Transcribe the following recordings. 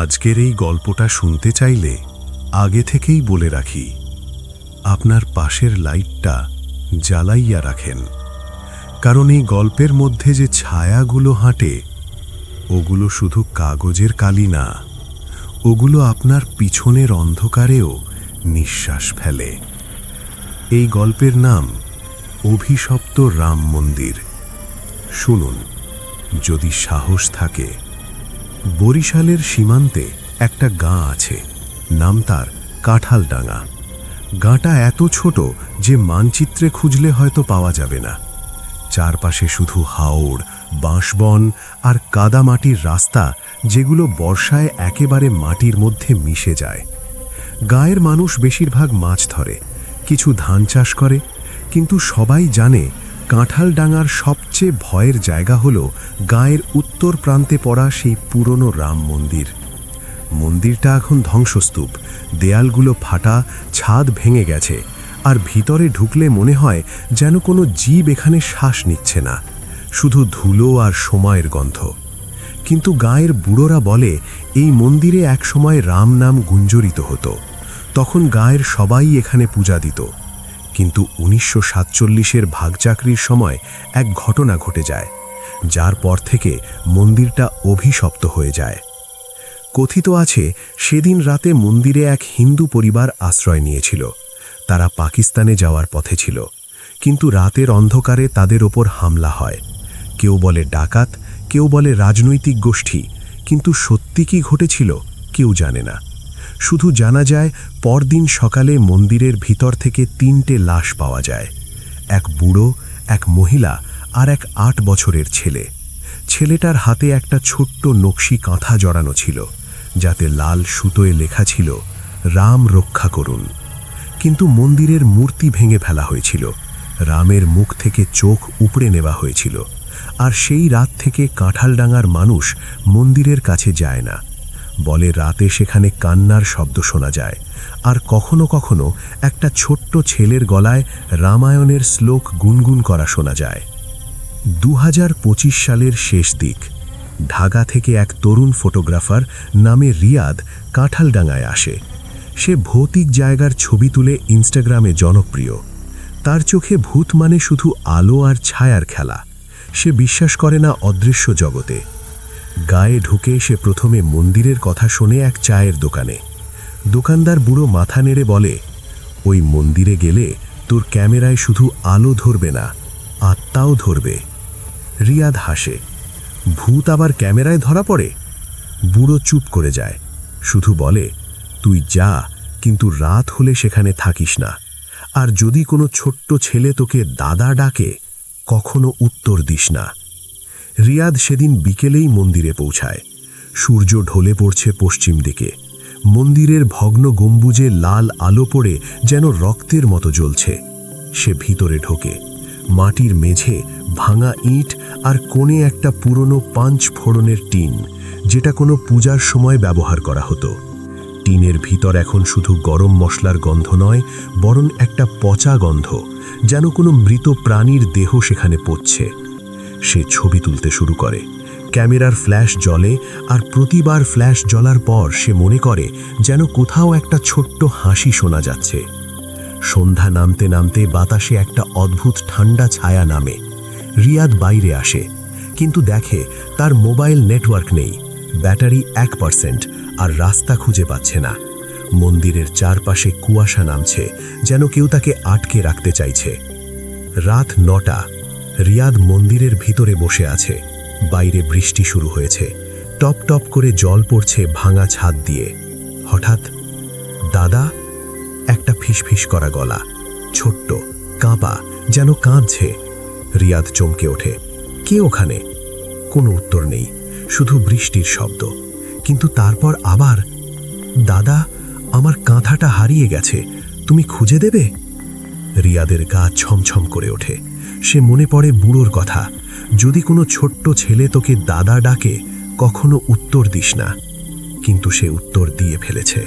আজকের এই গল্পটা শুনতে চাইলে আগে থেকেই বলে রাখি, আপনার পাশের লাইটটা জ্বালাইয়া রাখেন। কারণ এই গল্পের মধ্যে যে ছায়াগুলো হাঁটে, ওগুলো শুধু কাগজের কালি না, ওগুলো আপনার পিছনের অন্ধকারেও নিঃশ্বাস ফেলে। এই গল্পের নাম অভিশপ্ত রাম মন্দির। শুনুন, যদি সাহস থাকে। বরিশালের সীমান্তে একটা গাঁ আছে, নাম তার কাঁঠালডাঙ্গা। গাঁটা এত ছোট যে মানচিত্রে খুঁজলে হয়তো পাওয়া যাবে না। চারপাশে শুধু হাওড় বাঁশবন আর কাদামাটির রাস্তা যেগুলো বর্ষায় একেবারে মাটির মধ্যে মিশে যায়। গায়ের মানুষ বেশিরভাগ মাছ ধরে, কিছু ধান চাষ করে, কিন্তু সবাই জানে কাঁঠালডাঙ্গার সবচেয়ে ভয়ের জায়গা হল গায়ের উত্তর প্রান্তে পড়া সেই পুরনো রাম মন্দির। মন্দিরটা এখন ধ্বংসস্তূপ, দেয়ালগুলো ফাটা, ছাদ ভেঙে গেছে, আর ভিতরে ঢুকলে মনে হয় যেন কোনো জীব এখানে শ্বাস নিচ্ছে না, শুধু ধুলো আর সময়ের গন্ধ। কিন্তু গায়ের বুড়োরা বলে, এই মন্দিরে একসময় রাম নাম গুঞ্জরিত হতো, তখন গায়ের সবাই এখানে পূজা দিত। কিন্তু উনিশশো সাতচল্লিশের ভাগচাকরির সময় এক ঘটনা ঘটে যায়, যার পর থেকে মন্দিরটা অভিশপ্ত হয়ে যায়। কথিত আছে, সেদিন রাতে মন্দিরে এক হিন্দু পরিবার আশ্রয় নিয়েছিল। তারা পাকিস্তানে যাওয়ার পথে ছিল, কিন্তু রাতের অন্ধকারে তাদের ওপর হামলা হয়। কেউ বলে ডাকাত, কেউ বলে রাজনৈতিক গোষ্ঠী, কিন্তু সত্যি কি ঘটেছিল, কেউ জানে না। শুধু জানা যায়, পরদিন সকালে মন্দিরের ভিতর থেকে তিনটে লাশ পাওয়া যায়। এক বুড়ো, এক মহিলা আর এক আট বছরের ছেলে। ছেলেটার হাতে একটা ছোট্ট নকশি কাঁথা জড়ানো ছিল, যাতে লাল সুতোয় লেখা ছিল, রাম রক্ষা করুন। কিন্তু মন্দিরের মূর্তি ভেঙে ফেলা হয়েছিল। রামের মুখ থেকে চোখ উপড়ে নেওয়া হয়েছিল। আর সেই রাত থেকে কাঁঠালডাঙ্গার মানুষ মন্দিরের কাছে যায় না। বলে রাতে সেখানে কান্নার শব্দ শোনা যায়। আর কখনো কখনো একটা ছোট্ট ছেলের গলায় রামায়ণের শ্লোক গুনগুন করা শোনা যায়। দু হাজার পঁচিশ সালের শেষ দিক। ঢাকা থেকে এক তরুণ ফটোগ্রাফার নামে রিয়াদ কাঁঠালডাঙ্গায় আসে। সে ভৌতিক জায়গার ছবি তুলে ইনস্টাগ্রামে জনপ্রিয়। তার চোখে ভূত মানে শুধু আলো আর ছায়ার খেলা। সে বিশ্বাস করে না অদৃশ্য জগতে। গায়ে ঢুকে সে প্রথমে মন্দিরের কথা শোনে এক চায়ের দোকানে। দোকানদার বুড়ো মাথা নেড়ে বলে, ওই মন্দিরে গেলে তোর ক্যামেরায় শুধু আলো ধরবে না, আত্মাও ধরবে। রিয়াদ হাসে, ভূত আবার ক্যামেরায় ধরা পড়ে? বুড়ো চুপ করে যায়, শুধু বলে, তুই যা, কিন্তু রাত হলে সেখানে থাকিস না। আর যদি কোনো ছোট্ট ছেলে তোকে দাদা ডাকে, কখনো উত্তর দিস না। রিয়াদ সেদিন বিকেলেই মন্দিরে পৌঁছায়। সূর্য ঢলে পড়ছে পশ্চিম দিকে। মন্দিরের ভগ্ন গম্বুজে লাল আলো পড়ে যেন রক্তের মতো জ্বলছে। সে ভিতরে ঢোকে। মাটির মেঝে ভাঙা ইট আর কোণে একটা পুরনো পাঞ্চ ফোড়নের টিন, যেটা কোনো পূজার সময় ব্যবহার করা হতো। টিনের ভিতর এখন শুধু গরম মশলার গন্ধ নয়, বরং একটা পচা গন্ধ, যেন কোনো মৃত প্রাণীর দেহ সেখানে পড়ছে সে ছবি তুলতে শুরু করে। ক্যামেরার ফ্ল্যাশ জ্বলে আর প্রতিবার ফ্ল্যাশ জ্বলার পর সে মনে করে যেন কোথাও একটা ছোট্ট হাসি শোনা যাচ্ছে। সন্ধ্যা নামতে নামতে বাতাসে একটা অদ্ভুত ঠান্ডা ছায়া নামে। রিয়াদ বাইরে আসে, কিন্তু দেখে তার মোবাইল নেটওয়ার্ক নেই, ব্যাটারি এক পার্সেন্ট আর রাস্তা খুঁজে পাচ্ছে না। মন্দিরের চারপাশে কুয়াশা নামছে, যেন কেউ তাকে আটকে রাখতে চাইছে। রাত নটা রিয়াদ মন্দিরের ভিতরে বসে আছে। বাইরে বৃষ্টি শুরু হয়েছে। টপ টপ করে জল পড়ছে ভাঙা ছাদ দিয়ে। হঠাৎ দাদা একটা ফিসফিস করা গলা। ছোট্ট, কাঁপা, যেন কাঁদছে। রিয়াদ চমকে ওঠে। কে ওখানে? কোনো উত্তর নেই। শুধু বৃষ্টির শব্দ। কিন্তু তারপর আবার, দাদা, আমার কাঁথাটা হারিয়ে গেছে। তুমি খুঁজে দেবে? রিয়াদের গা ছমছম করে ওঠে। সে মনে পড়ে বুড়োর কথা। যদি কোনো ছোট্ট ছেলে তোকে দাদা ডাকে, কখনো উত্তর দিস না। কিন্তু সে উত্তর দিয়ে ফেলেছে।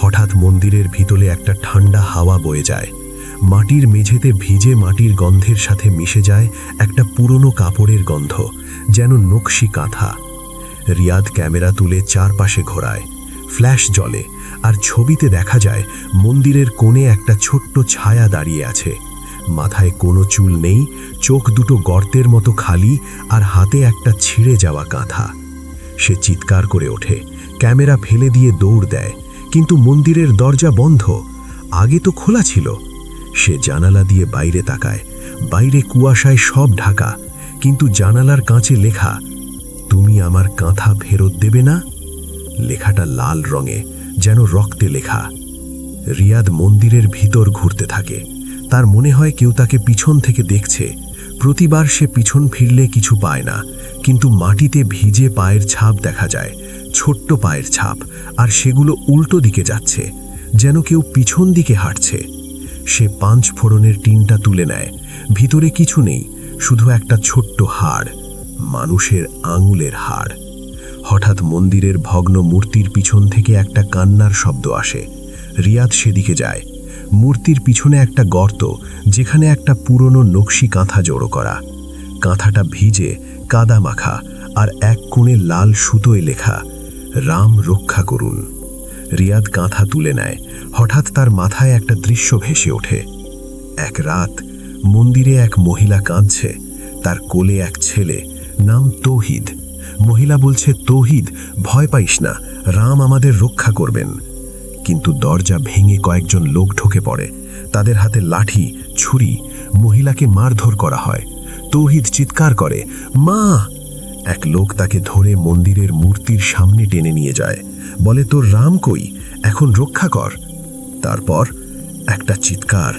হঠাৎ মন্দিরের ভিতরে একটা ঠান্ডা হাওয়া বয়ে যায়। মাটির মেঝেতে ভিজে মাটির গন্ধের সাথে মিশে যায় একটা পুরনো কাপড়ের গন্ধ, যেন নকশি কাঁথা। রিয়াদ ক্যামেরা তুলে চারপাশে ঘোরায়। ফ্ল্যাশ জলে আর ছবিতে দেখা যায় মন্দিরের কোণে একটা ছোট্ট ছায়া দাঁড়িয়ে আছে। মাথায় কোনো চুল নেই, চোখ দুটো গর্তের মতো খালি আর হাতে একটা ছিঁড়ে যাওয়া কাঁথা। সে চিৎকার করে ওঠে, ক্যামেরা ফেলে দিয়ে দৌড় দেয়, কিন্তু মন্দিরের দরজা বন্ধ, আগে তো খোলা ছিল। সে জানালা দিয়ে বাইরে তাকায়, বাইরে কুয়াশায় সব ঢাকা, কিন্তু জানালার কাঁচে লেখা, তুমি আমার কাঁথা ফেরত দেবে না? লেখাটা লাল রঙে, যেন রক্তে লেখা। রিয়াদ মন্দিরের ভিতর ঘুরতে থাকে। তার মনে হয় কেউ তাকে পিছন থেকে দেখছে। প্রতিবার সে পিছন ফিরলে কিছু পায় না, কিন্তু মাটিতে ভিজে পায়ের ছাপ দেখা যায়, ছোট্ট পায়ের ছাপ, আর সেগুলো উল্টো দিকে যাচ্ছে, যেন কেউ পিছন দিকে হাঁটছে। সে পাঁচ ফোড়নের টিনটা তুলে নেয়, ভিতরে কিছু নেই, শুধু একটা ছোট্ট হাড়, মানুষের আঙুলের হাড়। হঠাৎ মন্দিরের ভগ্ন মূর্তির পিছন থেকে একটা কান্নার শব্দ আসে, রিয়াদ সেদিকে যায় মূর্তির পিছনে একটা গর্ত, যেখানে একটা পুরনো নকশি কাঁথা জড়ো করা। কাঁথাটা ভিজে, কাদা মাখা, আর এক কোণে লাল সুতোয় লেখা, রাম রক্ষা করুন। রিয়াদ কাঁথা তুলে নেয়, হঠাৎ তার মাথায় একটা দৃশ্য ভেসে ওঠে। এক রাত, মন্দিরে এক মহিলা কাঁদছে, তার কোলে এক ছেলে, নাম তৌহিদ। মহিলা বলছে, তৌহিদ, ভয় পাইস না, রাম আমাদের রক্ষা করবেন। কিন্তু দরজা ভেঙে কয়েকজন লোক ঢুকে পড়ে। তাদের হাতে লাঠি, ছুরি, মহিলাকে মারধর করা হয়। তৌহিদ চিৎকার করে, মা! এক লোক তাকে ধরে মন্দিরের মূর্তির সামনে টেনে নিয়ে যায়। বলে, তোর রাম কই? এখন রক্ষা কর। তারপর একটা চিৎকার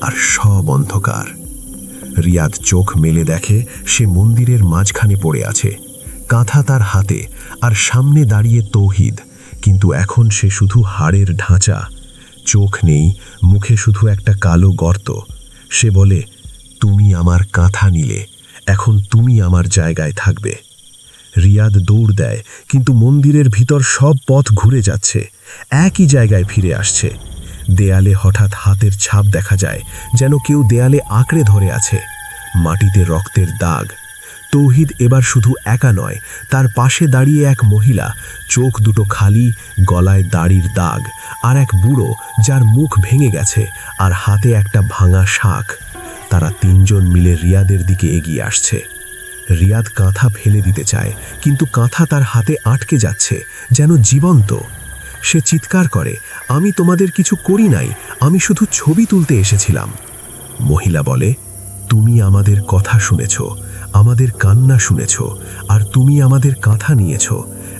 আর সব অন্ধকার। রিয়াদ চোখ মেলে দেখে, সে মন্দিরের মাঝখানে পড়ে আছে। কাঁথা তার হাতে আর সামনে দাঁড়িয়ে তৌহিদ। কিন্তু এখন সে শুধু হাড়ের ঢাঁচা। চোখ নেই, মুখে শুধু একটা কালো গর্ত। সে বলে, তুমি আমার কাঁথা নিলে, এখন তুমি আমার জায়গায় থাকবে। রিয়াদ দৌড় দেয়, কিন্তু মন্দিরের ভিতর সব পথ ঘুরে যাচ্ছে, একই জায়গায় ফিরে আসছে। দেয়ালে হঠাৎ হাতের ছাপ দেখা যায়, যেন কেউ দেয়ালে আঁকড়ে ধরে আছে, মাটিতে রক্তের দাগ। তৌহিদ এবার শুধু একা নয়, তার পাশে দাঁড়িয়ে এক মহিলা, চোখ দুটো খালি, গলায় দাড়ির দাগ, আর এক বুড়ো যার মুখ ভেঙে গেছে আর হাতে একটা ভাঙা শাক। তারা তিনজন মিলে রিয়াদের দিকে এগিয়ে আসছে। রিয়াদ কাঁথা ফেলে দিতে চায়, কিন্তু কাঁথা তার হাতে আটকে যাচ্ছে, যেন জীবন্ত। সে চিৎকার করে, আমি তোমাদের কিছু করি নাই, আমি শুধু ছবি তুলতে এসেছিলাম। মহিলা বলে, তুমি আমাদের কথা শুনেছ আমাদের কান্না শুনেছ, আর তুমি আমাদের কাঁথা নিয়েছ।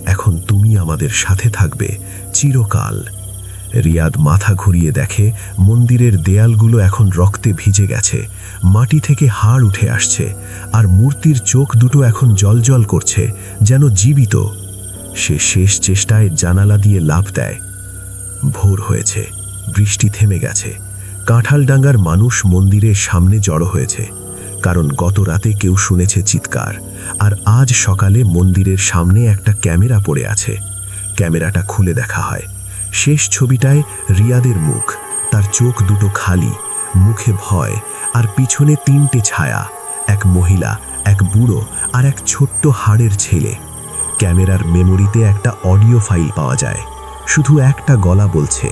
এখন তুমি আমাদের সাথে থাকবে চিরকাল। রিয়াদ মাথা ঘুরিয়ে দেখে, মন্দিরের দেয়ালগুলো এখন রক্তে ভিজে গেছে, মাটি থেকে হাড় উঠে আসছে, আর মূর্তির চোখ দুটো এখন জলজল করছে, যেন জীবিত। সে শেষ চেষ্টায় জানালা দিয়ে লাভ দেয়। ভোর হয়েছে, বৃষ্টি থেমে গেছে কাঁঠালডাঙ্গার মানুষ মন্দিরের সামনে জড়ো হয়েছে। কারণ গত রাতে কেউ শুনেছে চিৎকার, আর আজ সকালে মন্দিরের সামনে একটা ক্যামেরা পড়ে আছে। ক্যামেরাটা খুলে দেখা হয়। শেষ ছবিটায় রিয়াদের মুখ, তার চোখ দুটো খালি, মুখে ভয়, আর পিছনে তিনটে ছায়া, এক মহিলা, এক বুড়ো, আর এক ছোট্ট হাড়ের ছেলে। ক্যামেরার মেমোরিতে একটা অডিও ফাইল পাওয়া যায়। শুধু একটা গলা বলছে,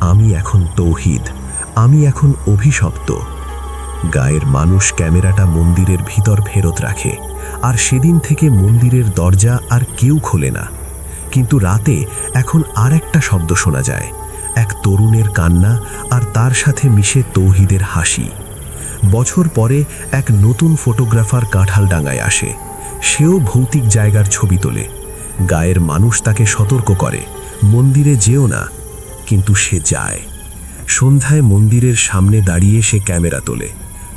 আমি এখন তৌহিদ, আমি এখন অভিশপ্ত। গায়ের মানুষ ক্যামেরাটা মন্দিরের ভিতর ফেরত রাখে। আর সেদিন থেকে মন্দিরের দরজা আর কেউ খোলে না। কিন্তু রাতে এখন আর একটা শব্দ শোনা যায়। এক তরুণের কান্না আর তার সাথে মিশে তৌহিদের হাসি। বছর পরে এক নতুন ফটোগ্রাফার কাঁঠালডাঙ্গায় আসে। সেও ভৌতিক জায়গার ছবি তোলে। গায়ের মানুষ তাকে সতর্ক করে, মন্দিরে যেও না। কিন্তু সে যায়। সন্ধ্যায় মন্দিরের সামনে দাঁড়িয়ে সে ক্যামেরা তোলে।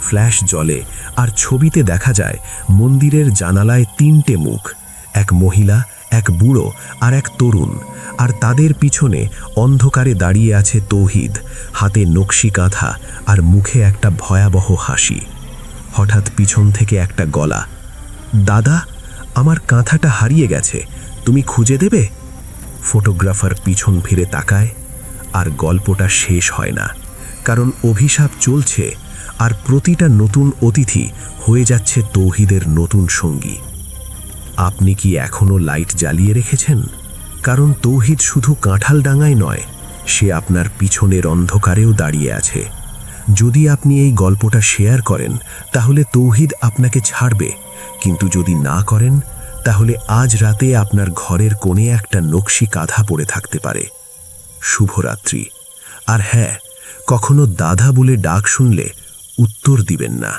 ফ্ল্যাশ জ্বলে আর ছবিতে দেখা যায় মন্দিরের জানালায় তিনটে মুখ, এক মহিলা, এক বুড়ো আর এক তরুণ। আর তাদের পিছনে অন্ধকারে দাঁড়িয়ে আছে তৌহিদ, হাতে নকশি কাঁথা আর মুখে একটা ভয়াবহ হাসি। হঠাৎ পিছন থেকে একটা গলা, দাদা, আমার কাঁথাটা হারিয়ে গেছে, তুমি খুঁজে দেবে? ফটোগ্রাফার পিছন ফিরে তাকায়, আর গল্পটা শেষ হয় না, কারণ অভিশাপ চলছে আর প্রতিটা নতুন অতিথি হয়ে যাচ্ছে তৌহিদের নতুন সঙ্গী। আপনি কি এখনও লাইট জ্বালিয়ে রেখেছেন? কারণ তৌহিদ শুধু কাঁঠাল ডাঙায় নয়, সে আপনার পিছনের অন্ধকারেও দাঁড়িয়ে আছে। যদি আপনি এই গল্পটা শেয়ার করেন, তাহলে তৌহিদ আপনাকে ছাড়বে। কিন্তু যদি না করেন, তাহলে আজ রাতে আপনার ঘরের কোণে একটা নকশি কাঁধা পড়ে থাকতে পারে। শুভরাত্রি। আর হ্যাঁ কখনো দাদা বলে ডাক শুনলে উত্তর দিবেন না।